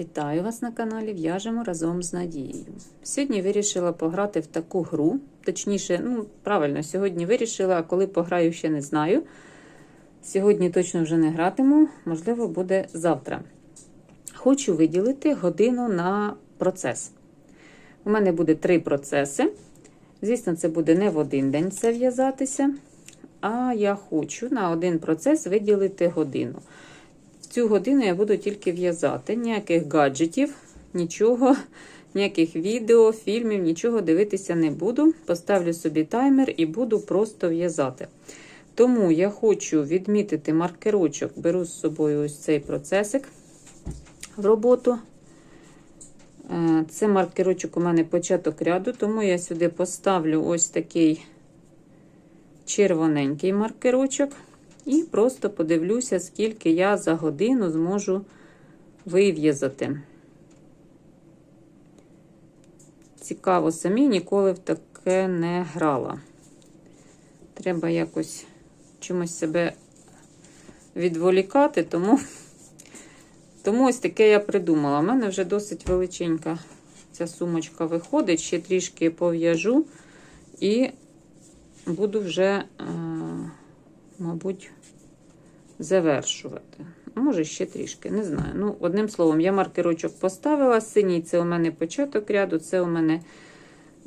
Вітаю вас на каналі В'яжемо разом з Надією. Сьогодні вирішила пограти в таку гру. Точніше, ну, правильно, сьогодні вирішила, а коли пограю, ще не знаю. Сьогодні точно вже не гратиму, можливо, буде завтра. Хочу виділити годину на процес. У мене буде три процеси. Звісно, це буде не в один день це в'язатися. А я хочу на один процес виділити годину. Цю годину я буду тільки в'язати. Ніяких гаджетів, нічого, ніяких відео, фільмів, нічого дивитися не буду. Поставлю собі таймер і буду просто в'язати. Тому я хочу відмітити маркерочок, беру з собою ось цей процесик в роботу. Е, Це маркерочок у мене початок ряду, тому я сюди поставлю ось такий червоненький маркерочок. І просто подивлюся, скільки я за годину зможу вив'язати. Цікаво, самі ніколи в таке не грала. Треба якось чимось себе відволікати, тому, тому ось таке я придумала. У мене вже досить величенька ця сумочка виходить, ще трішки пов'яжу і буду вже мабуть, завершувати. Може, ще трішки, не знаю. Ну, одним словом, я маркерочок поставила. Синій це у мене початок ряду, це у мене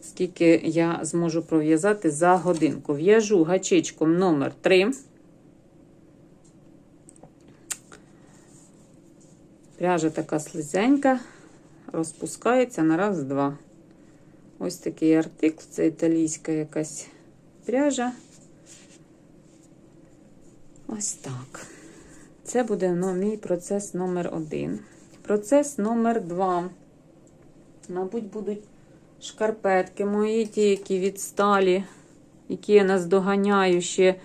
скільки я зможу пров'язати за годинку. В'яжу гачечком номер 3. Пряжа така слизенька, розпускається на раз, два. Ось такий артикл, це італійська якась пряжа. Ось так. Це буде ну, мій процес номер один. Процес номер два. Мабуть, будуть шкарпетки мої, ті, які відсталі, які я наздоганяю ще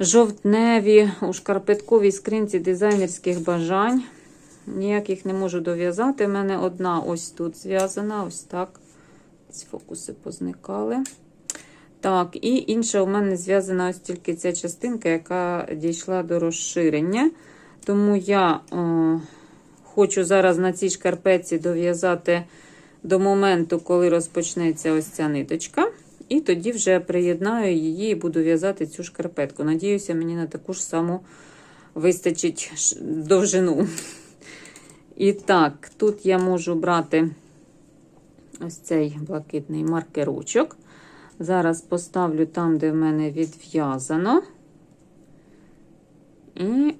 жовтневі у шкарпетковій скринці дизайнерських бажань. Ніяких не можу дов'язати. У мене одна ось тут зв'язана, ось так. Ці фокуси позникали. Так, і інша у мене зв'язана ось тільки ця частинка, яка дійшла до розширення. Тому я о, хочу зараз на цій шкарпетці дов'язати до моменту, коли розпочнеться ось ця ниточка. І тоді вже приєднаю її і буду в'язати цю шкарпетку. Надіюся, мені на таку ж саму вистачить довжину. І так, тут я можу брати ось цей блакитний маркерочок. Зараз поставлю там, де в мене відв'язано. І,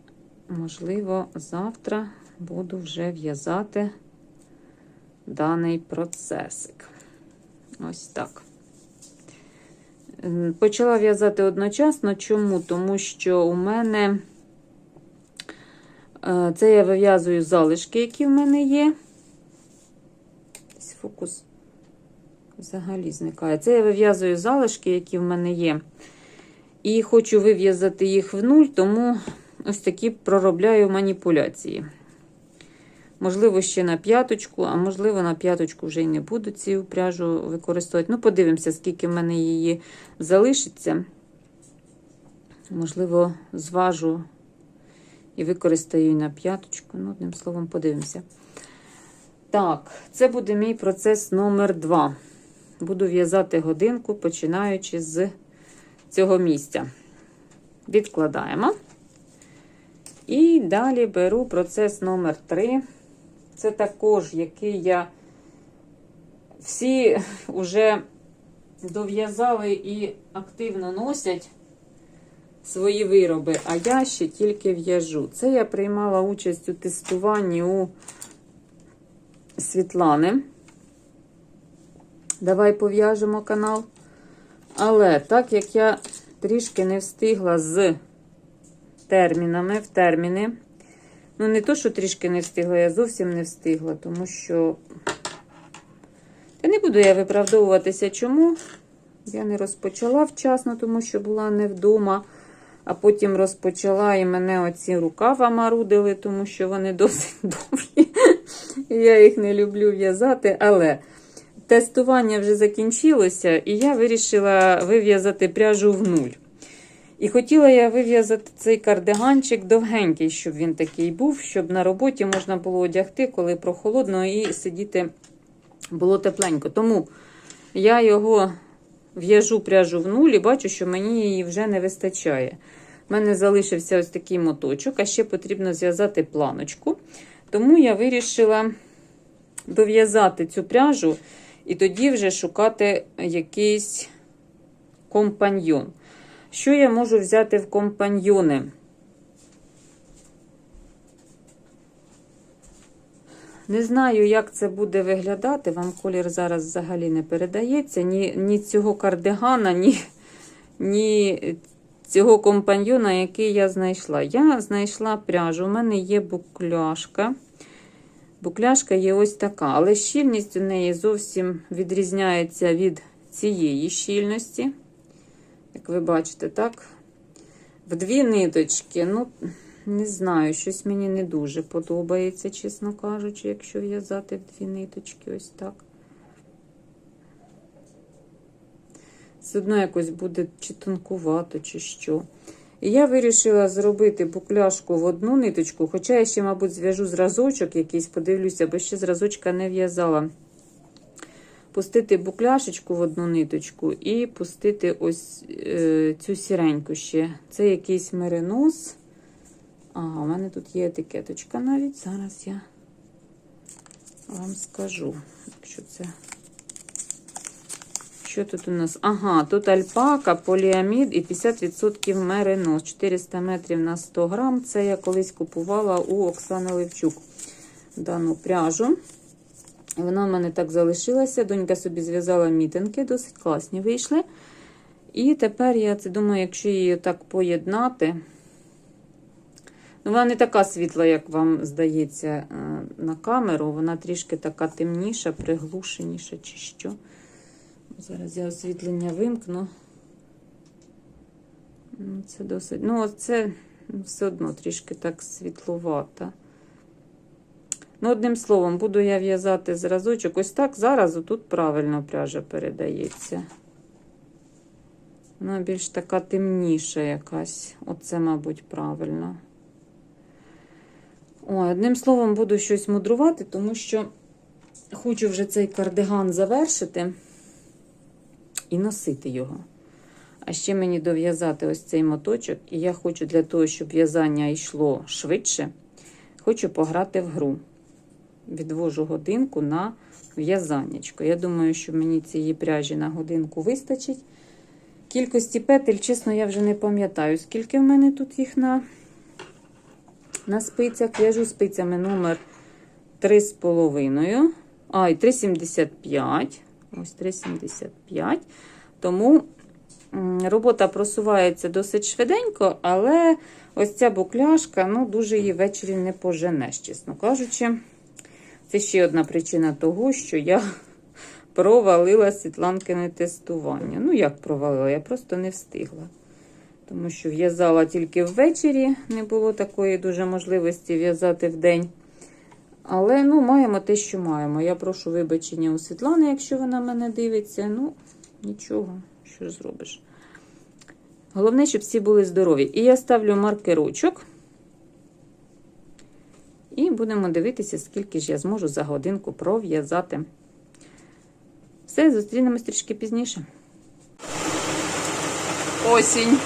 можливо, завтра буду вже в'язати даний процесик. Ось так. Почала в'язати одночасно. Чому? Тому що у мене е, це я вив'язую залишки, які в мене є. Фокус взагалі зникає. Це я вив'язую залишки, які в мене є. І хочу вив'язати їх в нуль, тому ось такі проробляю маніпуляції. Можливо, ще на п'яточку, а можливо, на п'яточку вже й не буду цю пряжу використовувати. Ну, подивимося, скільки в мене її залишиться. Можливо, зважу і використаю і на п'яточку. Ну, одним словом, подивимося. Так, це буде мій процес номер 2 буду в'язати годинку, починаючи з цього місця. Відкладаємо. І далі беру процес номер 3. Це також, який я всі вже дов'язали і активно носять свої вироби, а я ще тільки в'яжу. Це я приймала участь у тестуванні у Світлани. Давай пов'яжемо канал. Але так як я трішки не встигла з термінами в терміни, ну, не то, що трішки не встигла, я зовсім не встигла, тому що. Та не буду я виправдовуватися, чому. Я не розпочала вчасно, тому що була не вдома. А потім розпочала і мене оці рукава марудили, тому що вони досить довгі. Я їх не люблю в'язати, але тестування вже закінчилося, і я вирішила вив'язати пряжу в нуль. І хотіла я вив'язати цей кардиганчик довгенький, щоб він такий був, щоб на роботі можна було одягти, коли прохолодно, і сидіти було тепленько. Тому я його в'яжу пряжу в нулі, бачу, що мені її вже не вистачає. У мене залишився ось такий моточок, а ще потрібно зв'язати планочку. Тому я вирішила дов'язати цю пряжу і тоді вже шукати якийсь компаньйон. Що я можу взяти в компаньйони? Не знаю, як це буде виглядати. Вам колір зараз взагалі не передається. Ні, ні цього кардигана, ні, ні цього компаньйона, який я знайшла. Я знайшла пряжу. У мене є букляшка. Букляшка є ось така, але щільність у неї зовсім відрізняється від цієї щільності. Як ви бачите, так? В дві ниточки. Ну, не знаю, щось мені не дуже подобається, чесно кажучи, якщо в'язати в дві ниточки, ось так. Все одно якось буде чи тонкувато, чи що. І я вирішила зробити букляшку в одну ниточку, хоча я ще, мабуть, зв'яжу зразочок якийсь, подивлюся, бо ще зразочка не в'язала. Пустити букляшечку в одну ниточку і пустити ось е, цю сіреньку ще. Це якийсь меринос. Ага, у мене тут є етикеточка навіть. Зараз я вам скажу, якщо це. Що тут у нас? Ага, тут альпака, поліамід і 50% меринос. 400 метрів на 100 грам. Це я колись купувала у Оксани Левчук дану пряжу. Вона в мене так залишилася. Донька собі зв'язала мітинки, досить класні вийшли. І тепер я це думаю, якщо її так поєднати. Ну, Вона не така світла, як вам здається, е, на камеру. Вона трішки така темніша, приглушеніша чи що. Зараз я освітлення вимкну. Ну, Це досить. Ну, це все одно трішки так світловата. Ну, одним словом, буду я в'язати зразочок. Ось так зараз тут правильно пряжа передається. Вона більш така темніша якась. Оце, мабуть, правильно. Ой, одним словом, буду щось мудрувати, тому що хочу вже цей кардиган завершити і носити його. А ще мені дов'язати ось цей моточок, і я хочу для того, щоб в'язання йшло швидше, хочу пограти в гру. Відвожу годинку на в'язаннячко. Я думаю, що мені цієї пряжі на годинку вистачить. Кількості петель, чесно, я вже не пам'ятаю, скільки в мене тут їх на на спицях. В'яжу спицями номер 3,5. А, і 3,75. Ось 3,75. Тому робота просувається досить швиденько, але ось ця букляшка, ну, дуже її ввечері не поженеш, чесно кажучи. Це ще одна причина того, що я провалила Світланкине тестування. Ну, як провалила, я просто не встигла. Тому що в'язала тільки ввечері, не було такої дуже можливості в'язати в день. Але ну, маємо те, що маємо. Я прошу вибачення у Світлани, якщо вона мене дивиться. Ну, нічого, що ж зробиш. Головне, щоб всі були здорові. І я ставлю маркерочок. І будемо дивитися, скільки ж я зможу за годинку пров'язати. Все, зустрінемось трішки пізніше. Осінь.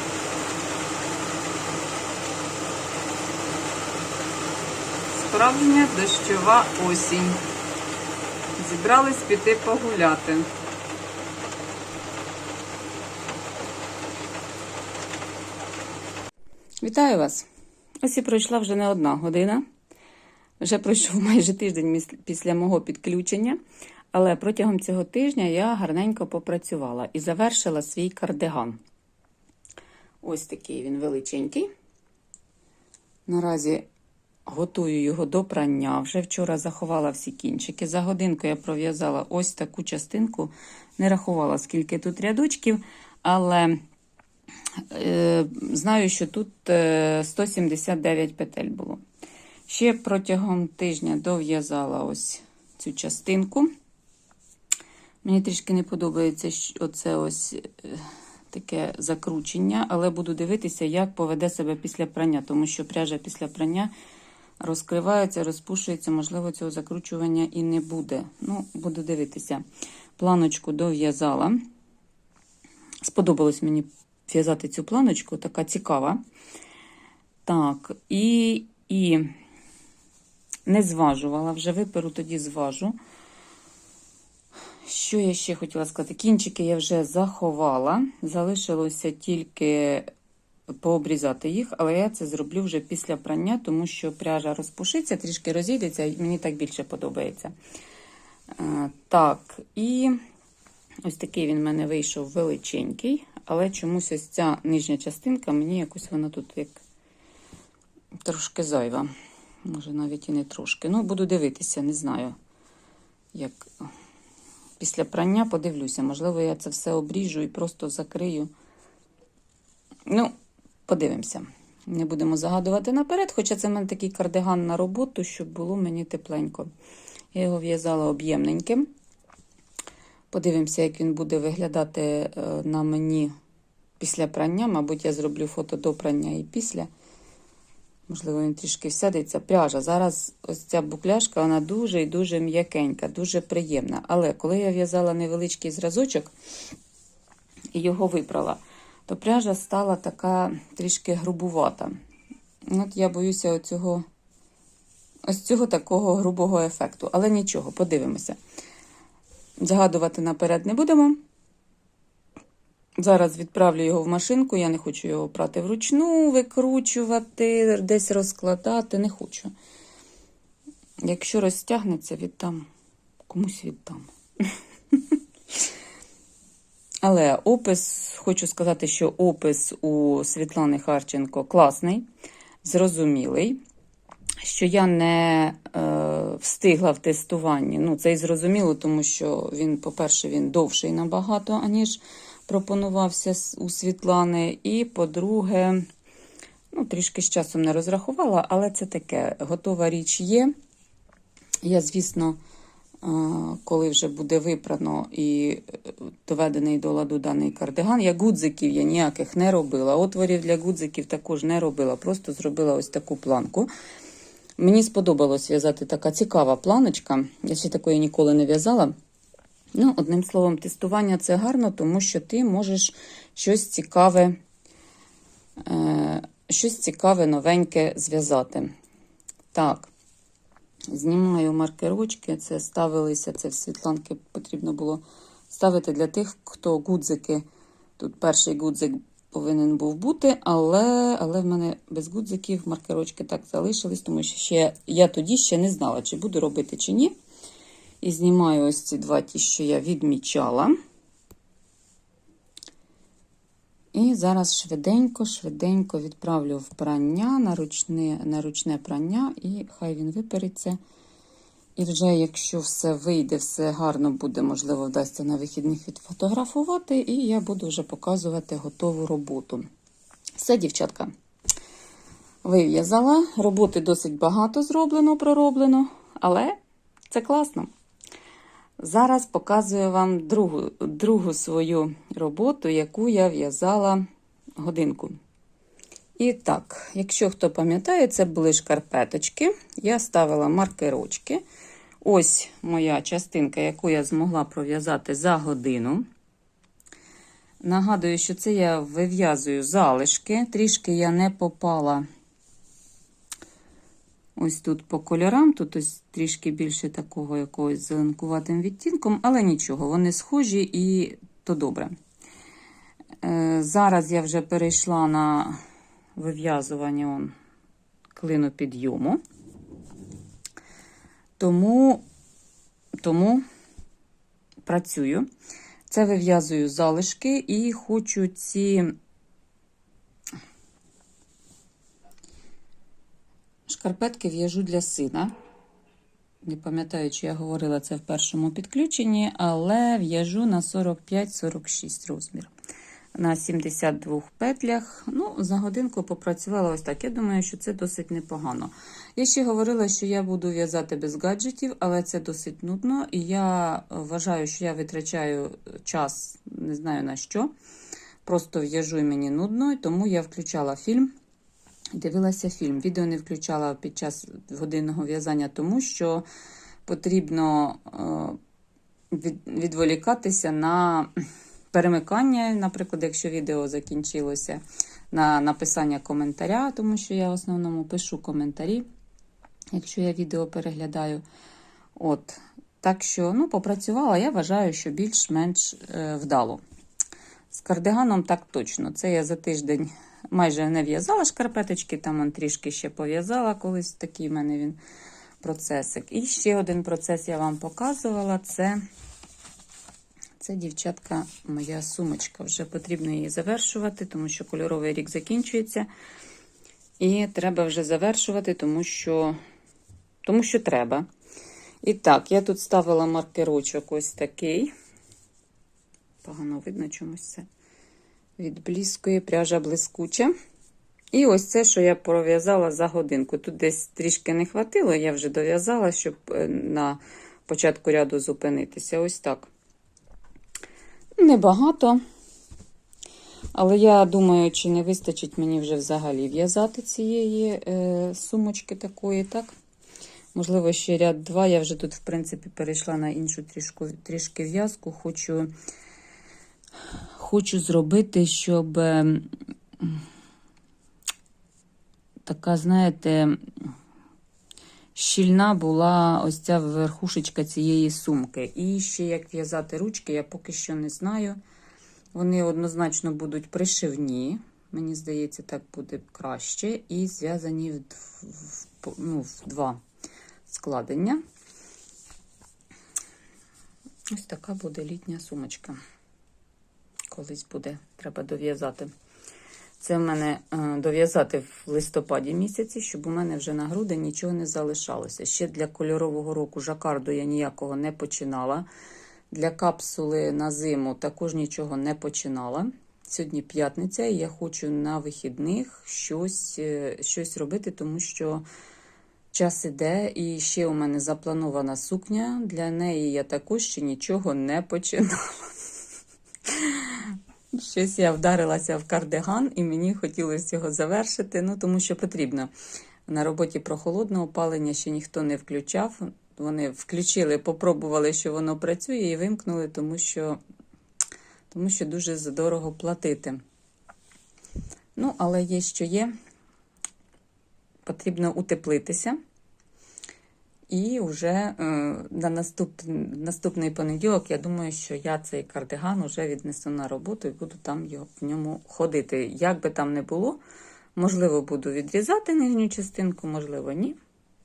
Справжня дощова осінь. Зібрались піти погуляти. Вітаю вас! Ось і пройшла вже не одна година. Вже пройшов майже тиждень після мого підключення, але протягом цього тижня я гарненько попрацювала і завершила свій кардиган. Ось такий він величенький. Наразі готую його до прання. Вже вчора заховала всі кінчики. За годинку я пров'язала ось таку частинку, не рахувала, скільки тут рядочків, але е, знаю, що тут 179 е, петель було. Ще протягом тижня дов'язала ось цю частинку. Мені трішки не подобається оце ось е, таке закручення, але буду дивитися, як поведе себе після прання, тому що пряжа після прання розкривається, розпушується, можливо, цього закручування і не буде. Ну, буду дивитися. Планочку дов'язала. Сподобалось мені в'язати цю планочку, така цікава. Так, і, і не зважувала, вже виперу, тоді зважу. Що я ще хотіла сказати? Кінчики я вже заховала. Залишилося тільки пообрізати їх, але я це зроблю вже після прання, тому що пряжа розпушиться, трішки розійдеться, і мені так більше подобається. Е, Так, і ось такий він в мене вийшов величенький, але чомусь ось ця нижня частинка, мені якось вона тут як трошки зайва. Може, навіть і не трошки. Ну, буду дивитися, не знаю, як після прання подивлюся. Можливо, я це все обріжу і просто закрию. Ну, подивимося. Не будемо загадувати наперед, хоча це в мене такий кардиган на роботу, щоб було мені тепленько. Я його в'язала об'ємненьким. Подивимося, як він буде виглядати е, на мені після прання. Мабуть, я зроблю фото до прання і після. Можливо, він трішки всядеться. Пряжа. Зараз ось ця букляшка, вона дуже і дуже м'якенька, дуже приємна. Але коли я в'язала невеличкий зразочок і його випрала, то пряжа стала така трішки грубувата. От я боюся оцього, ось цього такого грубого ефекту. Але нічого, подивимося. Загадувати наперед не будемо. Зараз відправлю його в машинку, я не хочу його прати вручну, викручувати, десь розкладати, не хочу. Якщо розтягнеться, віддам, комусь віддам. Але опис, хочу сказати, що опис у Світлани Харченко класний, зрозумілий. Що я не е, встигла в тестуванні. Ну, це і зрозуміло, тому що він, по-перше, він довший набагато, аніж пропонувався у Світлани. І, по-друге, ну, трішки з часом не розрахувала, але це таке готова річ є. Я, звісно, коли вже буде випрано і доведений до ладу даний кардиган, я гудзиків я ніяких не робила. Отворів для гудзиків також не робила, просто зробила ось таку планку. Мені сподобалось в'язати така цікава планочка. Я ще такої ніколи не в'язала. Ну, одним словом, тестування це гарно, тому що ти можеш щось цікаве, е, щось цікаве, новеньке зв'язати. Так, знімаю маркерочки, це ставилися, це в світланки потрібно було ставити для тих, хто гудзики. Тут перший гудзик повинен був бути, але але в мене без гудзиків маркерочки так залишились, тому що ще я тоді ще не знала, чи буду робити, чи ні. І знімаю ось ці два ті, що я відмічала. І зараз швиденько-швиденько відправлю в прання на ручне, на ручне прання, і хай він випереться. І вже, якщо все вийде, все гарно буде, можливо, вдасться на вихідних відфотографувати, і я буду вже показувати готову роботу. Все, дівчатка, вив'язала. Роботи досить багато зроблено, пророблено, але це класно. Зараз показую вам другу, другу свою роботу, яку я в'язала годинку. І так, якщо хто пам'ятає, це були шкарпеточки. Я ставила маркерочки. Ось моя частинка, яку я змогла пров'язати за годину. Нагадую, що це я вив'язую залишки. Трішки я не попала ось тут по кольорам. Тут ось трішки більше такого якогось зеленкуватим відтінком, але нічого, вони схожі і то добре. Е, зараз я вже перейшла на вив'язування клину підйому. Тому, тому працюю. Це вив'язую залишки і хочу ці шкарпетки в'яжу для сина. Не пам'ятаю, чи я говорила це в першому підключенні, але в'яжу на 45-46 розмір. На 72 петлях. Ну, за годинку попрацювала ось так. Я думаю, що це досить непогано. Я ще говорила, що я буду в'язати без гаджетів, але це досить нудно. І я вважаю, що я витрачаю час, не знаю на що. просто в'яжу і мені нудно, тому я включала фільм. Дивилася фільм. Відео не включала під час годинного в'язання, тому що потрібно е, відволікатися на перемикання, наприклад, якщо відео закінчилося, на написання коментаря, тому що я в основному пишу коментарі, якщо я відео переглядаю. От. Так що, ну, попрацювала, я вважаю, що більш-менш е, вдало. З кардиганом так точно. Це я за тиждень майже не в'язала шкарпеточки, там он трішки ще пов'язала колись такий в мене він процесик. І ще один процес я вам показувала. Це, це дівчатка, моя сумочка. Вже потрібно її завершувати, тому що кольоровий рік закінчується. І треба вже завершувати, тому що, тому що треба. І так, я тут ставила маркерочок ось такий. Погано видно чомусь це. Відблискує пряжа блискуча. І ось це, що я пров'язала за годинку. Тут десь трішки не хватило, я вже дов'язала, щоб е, на початку ряду зупинитися. Ось так. Небагато. Але я думаю, чи не вистачить мені вже взагалі в'язати цієї е, сумочки такої, так? Можливо, ще ряд два. Я вже тут, в принципі, перейшла на іншу трішку, трішки в'язку. Хочу, хочу зробити, щоб е, така, знаєте, щільна була ось ця верхушечка цієї сумки. І ще як в'язати ручки, я поки що не знаю. Вони однозначно будуть пришивні. Мені здається, так буде краще. І зв'язані в, в, ну, в два складення. Ось така буде літня сумочка. Колись буде, треба дов'язати. Це в мене е, дов'язати в листопаді місяці, щоб у мене вже на грудень нічого не залишалося. Ще для кольорового року жакарду я ніякого не починала. Для капсули на зиму також нічого не починала. Сьогодні п'ятниця, і я хочу на вихідних щось, е, щось робити, тому що час іде, і ще у мене запланована сукня. Для неї я також ще нічого не починала. Щось я вдарилася в кардиган, і мені хотілося його завершити, ну тому що потрібно. На роботі прохолодне опалення ще ніхто не включав. Вони включили, попробували, що воно працює, і вимкнули, тому що, тому що дуже задорого платити. Ну, але є, що є. Потрібно утеплитися. І вже е, на наступ, наступний понеділок, я думаю, що я цей кардиган вже віднесу на роботу і буду там його, в ньому ходити. Як би там не було, можливо, буду відрізати нижню частинку, можливо, ні.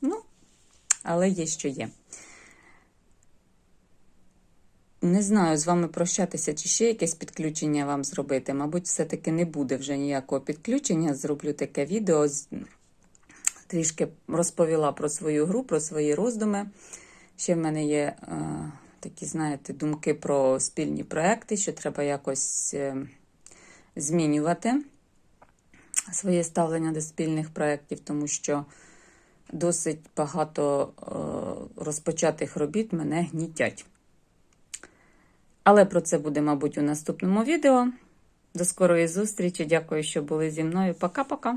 Ну, але є, що є. Не знаю, з вами прощатися, чи ще якесь підключення вам зробити. Мабуть, все-таки не буде вже ніякого підключення. Зроблю таке відео трішки розповіла про свою гру, про свої роздуми. Ще в мене є е, такі, знаєте, думки про спільні проекти, що треба якось е, змінювати своє ставлення до спільних проєктів, тому що досить багато е, розпочатих робіт мене гнітять. Але про це буде, мабуть, у наступному відео. До скорої зустрічі. Дякую, що були зі мною. Пока-пока.